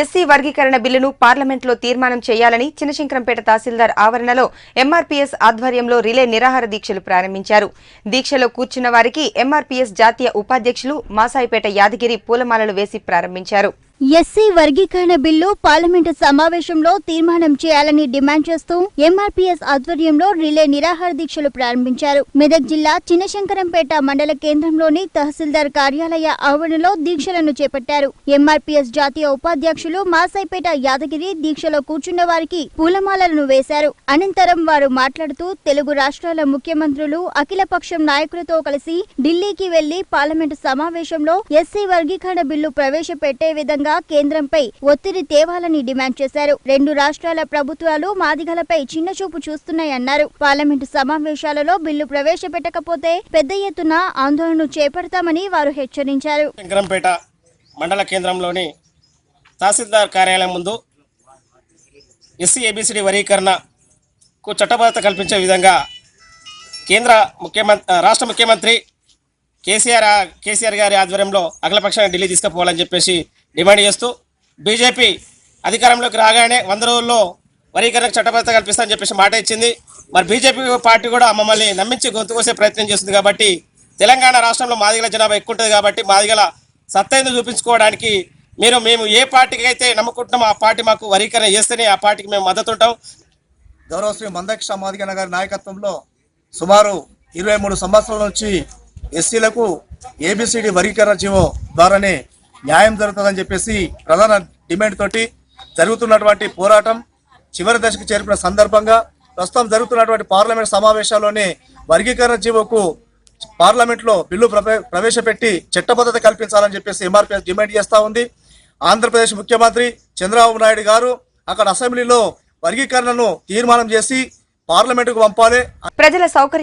SC వర్గీకరణ బిల్లును పార్లమెంట్లో తీర్మానం చేయాలని చినశంకరంపేట తహసీల్దార్ ఆవరణలో ఎంఆర్పీఎస్ ఆధ్వర్యంలో రిలే నిరాహార దీక్షలు ప్రారంభించారు. దీక్షలో కూర్చున్న వారికి ఎంఆర్పీఎస్ జాతీయ ఉపాధ్యక్షులు మాసాయిపేట యాదగిరి పూలమాలలు వేసి ప్రారంభించారు. ఎస్సీ వర్గీకరణ బిల్లు పార్లమెంటు సమావేశంలో తీర్మానం చేయాలని డిమాండ్ చేస్తూ ఎంఆర్పీఎస్ ఆధ్వర్యంలో రిలే నిరాహార దీక్షలు ప్రారంభించారు. మెదక్ జిల్లా చిన్నశంకరంపేట మండల కేంద్రంలోని తహసీల్దార్ కార్యాలయ ఆవరణలో దీక్షలను చేపట్టారు. ఎంఆర్పీఎస్ జాతీయ ఉపాధ్యక్షులు మాసైపేట యాదగిరి దీక్షలో కూర్చున్న వారికి పూలమాలలను వేశారు. అనంతరం వారు మాట్లాడుతూ తెలుగు రాష్ట్రాల ముఖ్యమంత్రులు అఖిలపక్షం నాయకులతో కలిసి ఢిల్లీకి వెళ్ళి పార్లమెంటు సమావేశంలో ఎస్సీ వర్గీకరణ బిల్లు ప్రవేశపెట్టే విధంగా కేంద్రంపై ఒత్తిడి తేవాలని డిమాండ్ చేశారు. రెండు రాష్ట్రాల ప్రభుత్వాలు మాదిగలపై చిన్నచూపు చూస్తున్నాయన్నారు. పార్లమెంటు సమావేశాలలో బిల్లు ప్రవేశపెట్టకపోతే పెద్ద ఎత్తున ఆందోళన చేపడతామని వారు హెచ్చరించారు. శంకరంపేట మండల కేంద్రంలోని తహసీల్దార్ కార్యాలయం ముందు ఎస్సీ ఏబిసిడి వర్గీకరణకు చట్టబద్ధత కల్పించే విధంగా కేంద్ర ముఖ్యమంత్రి రాష్ట్ర ముఖ్యమంత్రి కేసీఆర్ కేసీఆర్ గారి ఆధ్వర్యంలో అఖిలపక్షాన్ని ఢిల్లీ తీసుకుపోవాలని చెప్పేసి డిమాండ్ చేస్తూ బీజేపీ అధికారంలోకి రాగానే వంద రోజుల్లో వరీకరణకు చట్టబద్ధత కల్పిస్తామని చెప్పేసి మాట ఇచ్చింది. మరి బీజేపీ పార్టీ కూడా మమ్మల్ని నమ్మించి గొంతుకోసే ప్రయత్నం చేస్తుంది కాబట్టి తెలంగాణ రాష్ట్రంలో మాదిగల జనాభా ఎక్కువ ఉంటుంది కాబట్టి మాదిగల సత్తైంది చూపించుకోవడానికి మీరు మేము ఏ పార్టీకి అయితే నమ్ముకుంటున్నామో ఆ పార్టీ మాకు వరీకరణ చేస్తేనే ఆ పార్టీకి మేము మద్దతు ఉంటాం. గౌరవ శ్రీ మందక్ష మాదిగన గారి నాయకత్వంలో సుమారు ఇరవై మూడు సంవత్సరాల నుంచి ఎస్సీలకు ఏబిసిడి వర్గీకరణ జీవో ద్వారానే న్యాయం జరుగుతుందని చెప్పేసి ప్రధాన డిమాండ్ తోటి జరుగుతున్నటువంటి పోరాటం చివరి దశకు చేరుకున్న సందర్భంగా ప్రస్తుతం జరుగుతున్నటువంటి పార్లమెంట్ సమావేశాల్లోనే వర్గీకరణ జీవోకు పార్లమెంట్లో బిల్లు ప్రవేశపెట్టి చట్టబద్ధత కల్పించాలని చెప్పేసి ఎంఆర్పీఎస్ డిమాండ్ చేస్తా ఉంది. ఆంధ్రప్రదేశ్ ముఖ్యమంత్రి చంద్రబాబు నాయుడు గారు అక్కడ అసెంబ్లీలో వర్గీకరణను తీర్మానం చేసి పార్లమెంటుకు పంపాలి. ప్రజల సౌకర్యం